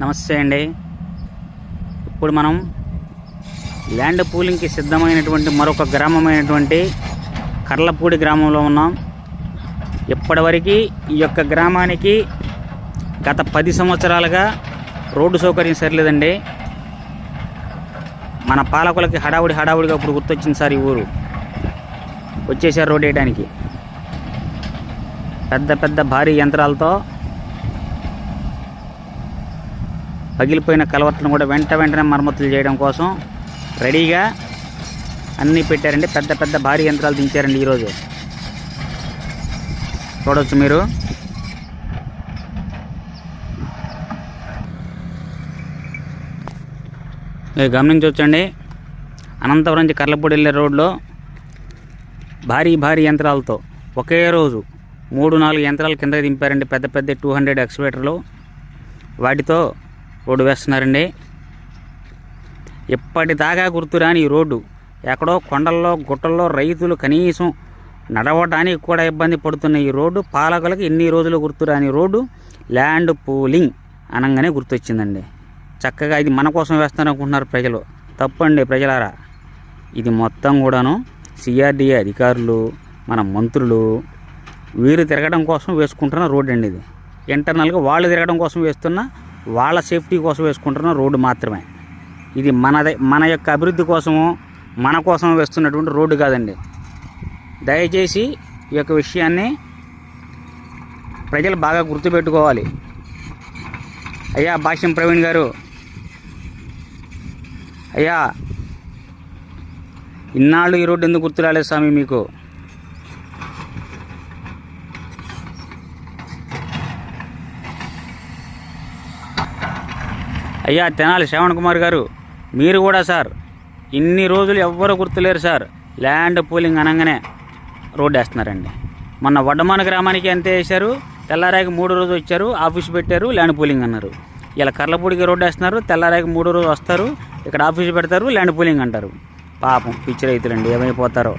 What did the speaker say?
నమస్తే అండి. ఇప్పుడు మనం ల్యాండ్ పూలింగ్కి సిద్ధమైనటువంటి మరొక గ్రామమైనటువంటి కర్లపూడి గ్రామంలో ఉన్నాం. ఇప్పటివరకు ఈ యొక్క గ్రామానికి గత పది సంవత్సరాలుగా రోడ్డు సౌకర్యం సరిలేదండి. మన పాలకులకి హడావుడి హడావుడిగా ఇప్పుడు గుర్తొచ్చింది సార్ ఈ ఊరు. వచ్చేసారు రోడ్ వేయడానికి పెద్ద పెద్ద భారీ యంత్రాలతో పగిలిపోయిన కలవట్లను కూడా వెంట వెంటనే మరమ్మతులు చేయడం కోసం రెడీగా అన్నీ పెట్టారండి. పెద్ద పెద్ద భారీ యంత్రాలు దించారండి ఈరోజు. చూడవచ్చు మీరు. గమనించవచ్చండి. అనంతపురం నుంచి కర్లపూడి వెళ్ళే రోడ్లో భారీ భారీ యంత్రాలతో ఒకే రోజు మూడు నాలుగు యంత్రాలు కింద దింపారండి. పెద్ద పెద్ద టూ హండ్రెడ్ ఎక్స్వేటర్లు. వాటితో రోడ్డు వేస్తున్నారండి. ఇప్పటిదాకా గుర్తురాని ఈ రోడ్డు. ఎక్కడో కొండల్లో గుట్టల్లో రైతులు కనీసం నడవడానికి కూడా ఇబ్బంది పడుతున్న ఈ రోడ్డు పాలకులకు ఎన్ని రోజులు గుర్తురాని రోడ్డు ల్యాండ్ పూలింగ్ అనగానే గుర్తొచ్చిందండి. చక్కగా ఇది మన కోసం వేస్తారనుకుంటున్నారు ప్రజలు. తప్పండి ప్రజలారా. ఇది మొత్తం కూడాను సిఆర్డీఏ అధికారులు మన మంత్రులు వీరు తిరగడం కోసం వేసుకుంటున్న రోడ్డు అండి ఇది. ఇంటర్నల్గా వాళ్ళు తిరగడం కోసం వేస్తున్న వాళ్ళ సేఫ్టీ కోసం వేసుకుంటున్న రోడ్డు మాత్రమే. ఇది మనదే మన యొక్క అభివృద్ధి కోసము మన కోసం వేస్తున్నటువంటి రోడ్డు కాదండి. దయచేసి ఈ యొక్క విషయాన్ని ప్రజలు బాగా గుర్తుపెట్టుకోవాలి. అయ్యా భాష్యం ప్రవీణ్ గారు. అయ్యా ఇన్నాళ్ళు ఈ రోడ్డు ఎందుకు గుర్తురాలేదు స్వామి మీకు? అయ్యా తెనాలి శ్రవణ్ కుమార్ గారు. మీరు కూడా సార్ ఇన్ని రోజులు ఎవ్వరు గుర్తులేరు సార్. ల్యాండ్ పూలింగ్ అనగానే రోడ్డు వేస్తున్నారండి. మొన్న వడ్డమాన గ్రామానికి ఎంత వేశారు? తెల్లారాకి మూడు రోజు వచ్చారు ఆఫీస్ పెట్టారు ల్యాండ్ పూలింగ్ అన్నారు. ఇలా కర్లపూడికి రోడ్డు వేస్తున్నారు తెల్లారాకి మూడు రోజు వస్తారు ఇక్కడ ఆఫీస్ పెడతారు ల్యాండ్ పూలింగ్ అంటారు. పాపం పిచ్చి రైతులండి ఏమైపోతారో.